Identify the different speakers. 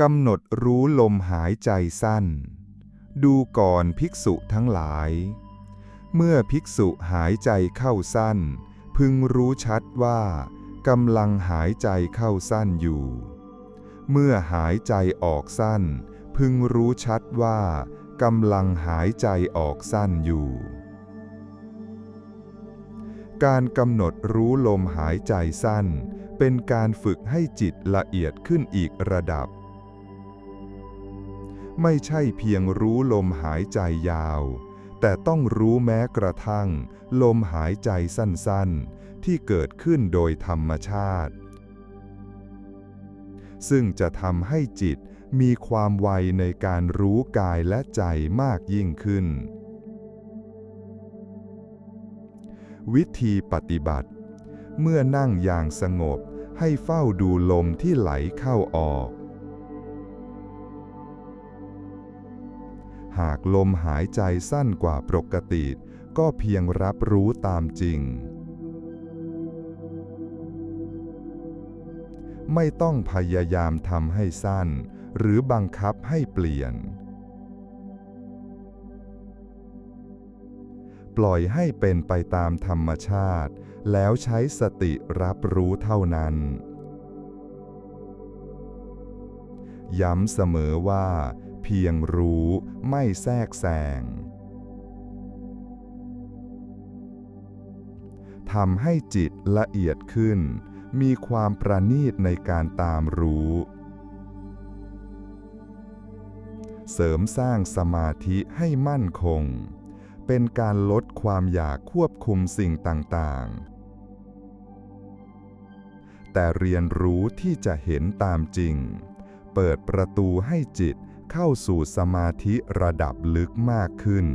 Speaker 1: กำหนดรู้ลมหายใจสั้น ดูก่อนภิกษุทั้งหลาย เมื่อภิกษุหายใจเข้าสั้น พึงรู้ชัดว่ากำลังหายใจเข้าสั้นอยู่ เมื่อหายใจออกสั้น พึงรู้ชัดว่ากำลังหายใจออกสั้นอยู่ การกำหนดรู้ลมหายใจสั้น เป็นการฝึกให้จิตละเอียดขึ้นอีกระดับ ไม่ใช่เพียงรู้ลมหายใจยาว แต่ต้องรู้แม้กระทั่ง ลมหายใจสั้นๆ ที่เกิดขึ้นโดยธรรมชาติ ซึ่งจะทำให้จิตมีความไวในการรู้กายและใจมากยิ่งขึ้น วิธีปฏิบัติ เมื่อนั่งอย่างสงบให้เฝ้าดูลมที่ไหลเข้าออก หากลมหายใจสั้นกว่าปกติ ก็เพียงรับรู้ตามจริง ไม่ต้องพยายามทำให้สั้น หรือบังคับให้เปลี่ยน ปล่อยให้เป็นไปตามธรรมชาติ แล้วใช้สติรับรู้เท่านั้นย้ำเสมอว่า เพียงรู้ไม่แทรกแซงทำให้จิตละเอียดขึ้น มีความประณีตในการตามรู้ เสริมสร้างสมาธิให้มั่นคง เป็นการลดความอยากควบคุมสิ่งต่างๆ แต่เรียนรู้ที่จะเห็นตามจริง เปิดประตูให้จิต เข้าสู่สมาธิระดับลึกมากขึ้น